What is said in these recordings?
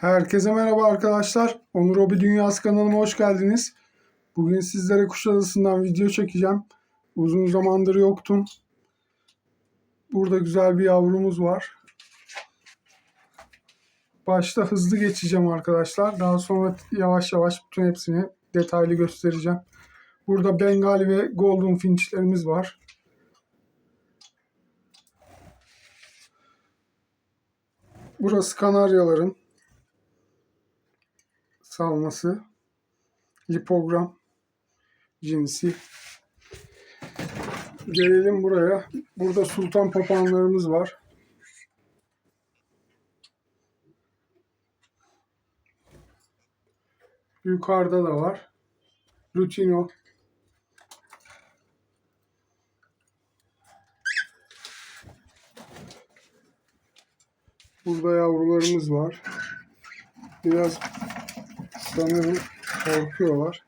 Herkese merhaba arkadaşlar. Onur Hobi Dünyası kanalıma hoş geldiniz. Bugün sizlere Kuşadası'ndan video çekeceğim. Uzun zamandır yoktum. Burada güzel bir yavrumuz var. Başta hızlı geçeceğim arkadaşlar. Daha sonra yavaş yavaş bütün hepsini detaylı göstereceğim. Burada Bengali ve Golden Finch'lerimiz var. Burası Kanaryaların salması, lipogram cinsi. Gelelim buraya. Burada sultan papağanlarımız var. Yukarıda da var. Lutino. Burada yavrularımız var. Biraz sanırım korkuyorlar.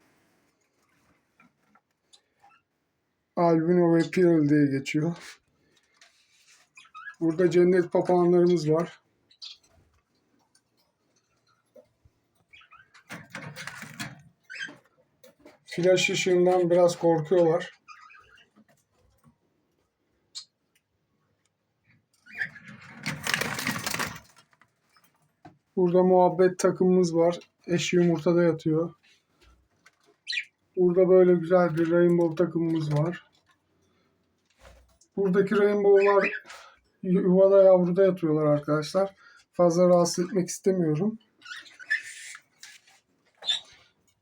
Albino ve Pearl diye geçiyor. Burada cennet papağanlarımız var. Flash ışığından biraz korkuyorlar. Burada muhabbet takımımız var. Eşi yumurtada yatıyor. Burada böyle güzel bir rainbow takımımız var. Buradaki rainbow'lar yuvada yavruda yatıyorlar arkadaşlar. Fazla rahatsız etmek istemiyorum.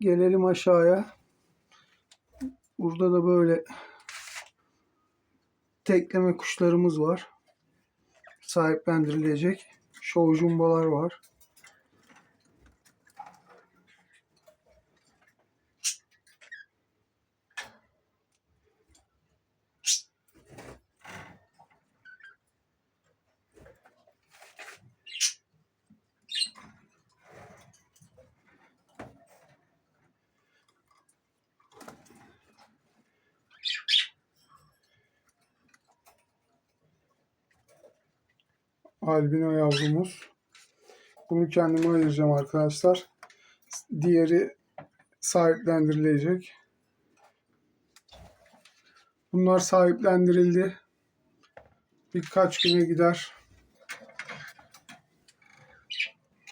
Gelelim aşağıya. Burada da böyle tekleme kuşlarımız var. Sahiplendirilecek. Show jumbalar var. Albino yavrumuz. Bunu kendime ayıracağım arkadaşlar. Diğeri sahiplendirilecek. Bunlar sahiplendirildi. Birkaç güne gider.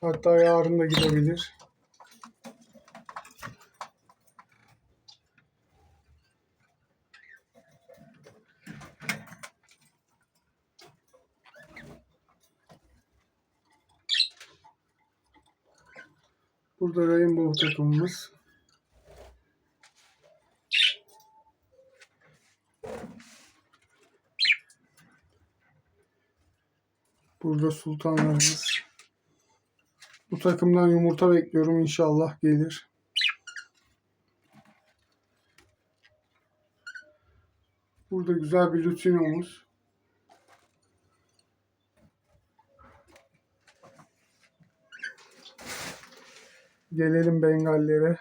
Hatta yarın da gidebilir. Burada Rainbow takımımız. Burada sultanlarımız. Bu takımdan yumurta bekliyorum. İnşallah gelir. Burada güzel bir lutinomuz. Gelelim Bengallere.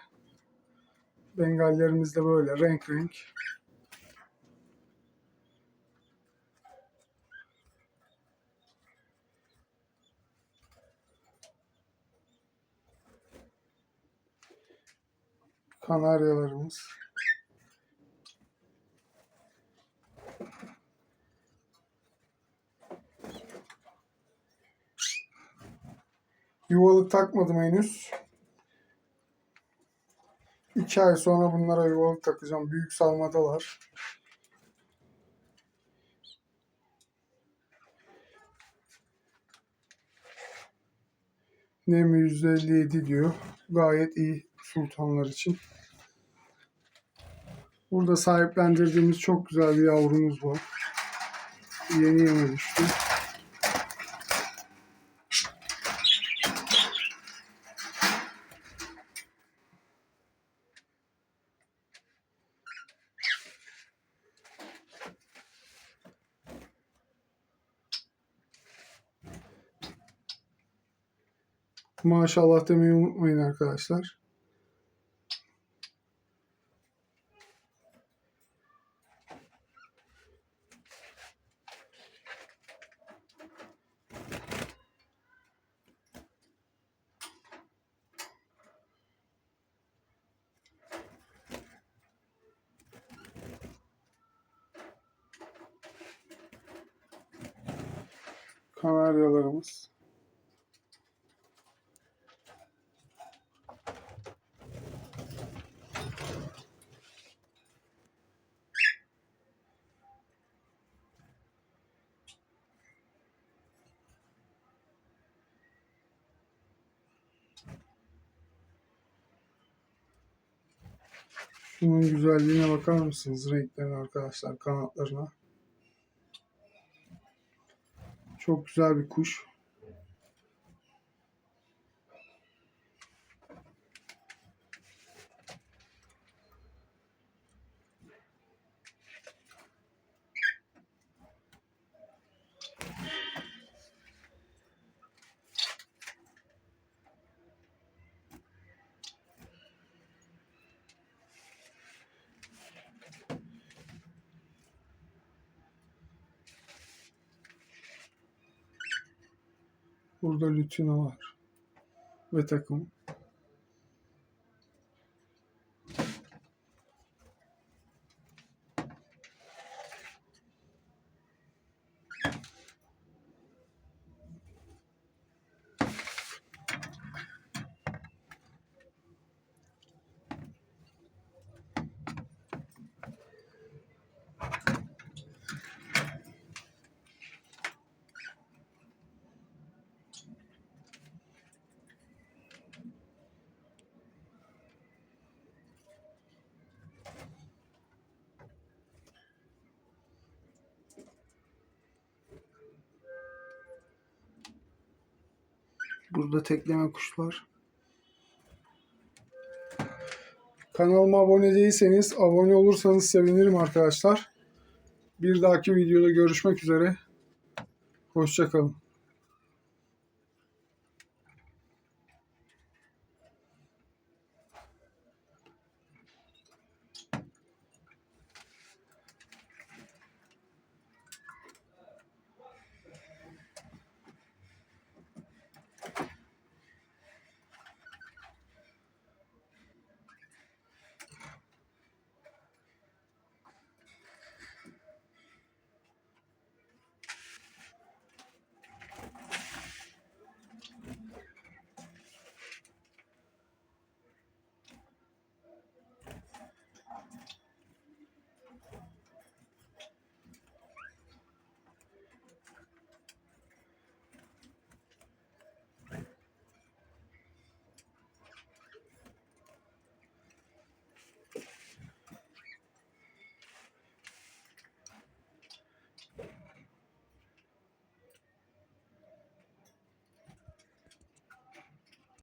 Bengallerimiz de böyle renk renk. Kanaryalarımız. Yuvalık takmadım henüz. İki ay sonra bunlara yuvalık takacağım. Büyük salmadalar. Nemi %57 diyor. Gayet iyi sultanlar için. Burada sahiplendirdiğimiz çok güzel bir yavrumuz var. Yeni yeme düştü. Maşallah demeyi unutmayın arkadaşlar. Kanaryalarımız. Şunun güzelliğine bakar mısınız? Renklerine arkadaşlar, kanatlarına. Çok güzel bir kuş. Burada lütino var. Ve takım. Burada tekleme kuşlar. Kanalıma abone değilseniz abone olursanız sevinirim arkadaşlar. Bir dahaki videoda görüşmek üzere. Hoşçakalın.